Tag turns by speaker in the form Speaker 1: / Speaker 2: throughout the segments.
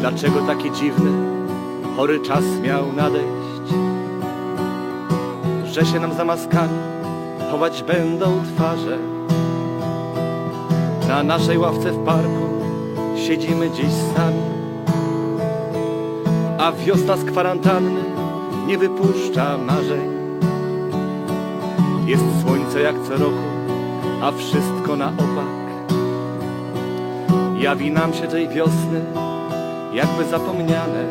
Speaker 1: Dlaczego taki dziwny, chory czas miał nadejść? Że się nam za maskami chować będą twarze. Na naszej ławce w parku siedzimy dziś sami, a wiosna z kwarantanny nie wypuszcza marzeń. Jest słońce jak co roku, a wszystko na opak. Jawi nam się tej wiosny jakby zapomniane.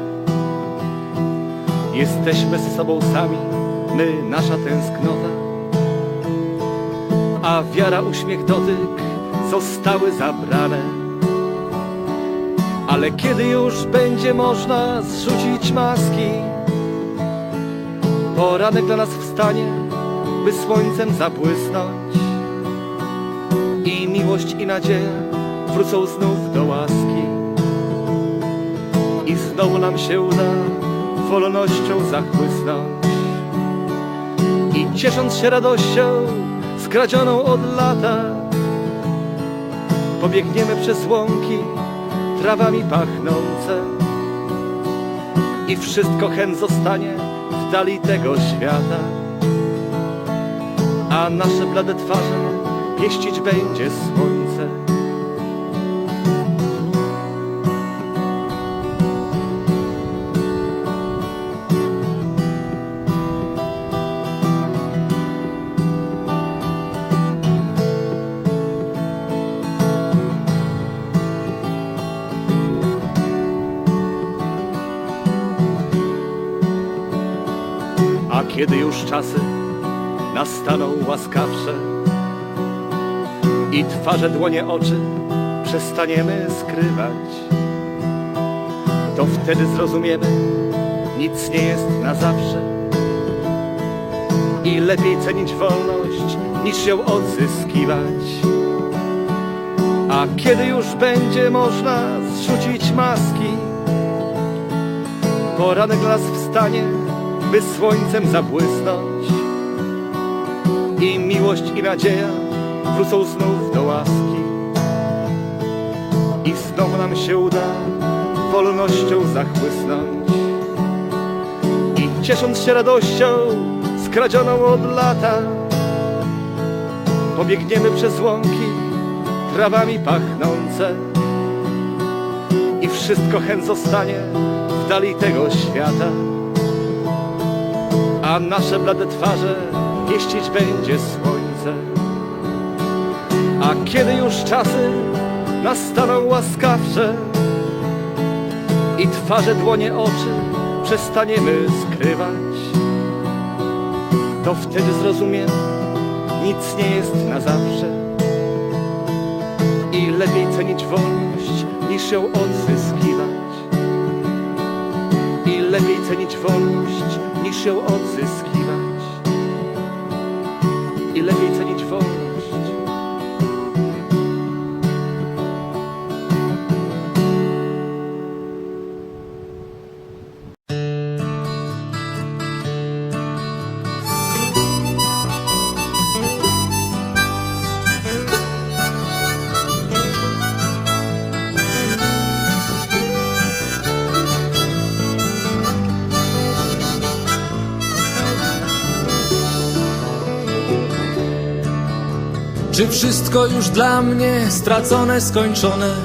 Speaker 1: Jesteśmy ze sobą sami, my, nasza tęsknota. A wiara, uśmiech, dotyk zostały zabrane. Ale kiedy już będzie można zrzucić maski, poranek dla nas wstanie, by słońcem zabłysnąć. I miłość i nadzieja wrócą znów do łaski i znowu nam się uda wolnością zachłysnąć. I ciesząc się radością skradzioną od lata, pobiegniemy przez łąki trawami pachnące i wszystko chęt zostanie w dali tego świata. A nasze blade twarze pieścić będzie słońce. Kiedy już czasy nastaną łaskawsze i twarze, dłonie, oczy przestaniemy skrywać, to wtedy zrozumiemy, nic nie jest na zawsze i lepiej cenić wolność niż ją odzyskiwać. A kiedy już będzie można zrzucić maski, poranek dla nas wstanie, by słońcem zabłysnąć. I miłość i nadzieja wrócą znów do łaski. I znowu nam się uda wolnością zachłysnąć. I ciesząc się radością skradzioną od lata, pobiegniemy przez łąki trawami pachnące. I wszystko chęt zostanie w dali tego świata a nasze blade twarze pieścić będzie słońce. A kiedy już czasy nastaną łaskawsze i twarze, dłonie, oczy przestaniemy skrywać, to wtedy zrozumiemy, nic nie jest na zawsze i lepiej cenić wolność niż ją odzyskiwać lepiej cenić wolność niż ją odzyskiwać. I lepiej cenić
Speaker 2: Czy wszystko już dla mnie stracone, skończone?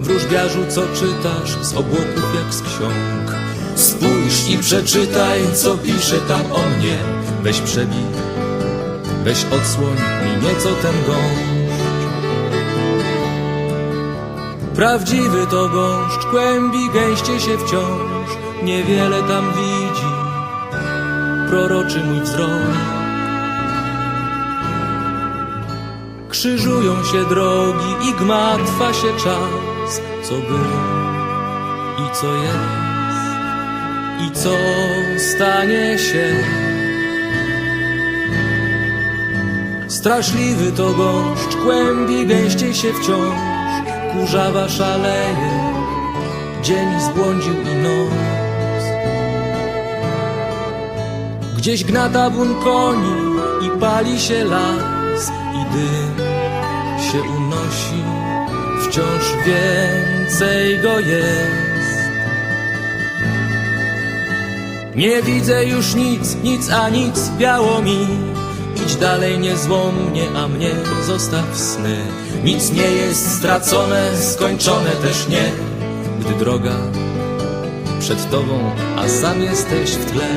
Speaker 2: Wróżbiarzu, co czytasz z obłoków jak z ksiąg? Spójrz i przeczytaj, co pisze tam o mnie. Weź przebij, weź odsłoń mi nieco ten gąszcz. Prawdziwy to gąszcz, kłębi gęście się wciąż. Niewiele tam widzi, proroczy mój wzrok. Krzyżują się drogi i gmatwa się czas, co było i co jest i co stanie się. Straszliwy to gąszcz, kłębi gęściej się wciąż Kurzawa szaleje, dzień zbłądził i noc Gdzieś gna tabun koni i pali się las I dym się unosi, wciąż więcej go jest. Nie widzę już nic, nic a nic, biało mi. Idź dalej, nie złomnie, a mnie zostaw sny. Nic nie jest stracone, skończone też nie. Gdy droga przed tobą, a sam jesteś w tle.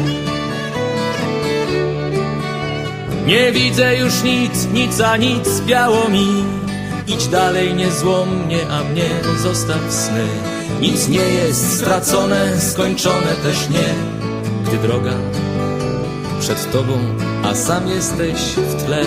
Speaker 2: Nie widzę już nic, nic a nic, biało mi Idź dalej, nie złomnie, a mnie zostaw sny. Nic nie jest stracone, skończone też nie. Gdy droga przed tobą, a sam jesteś w tle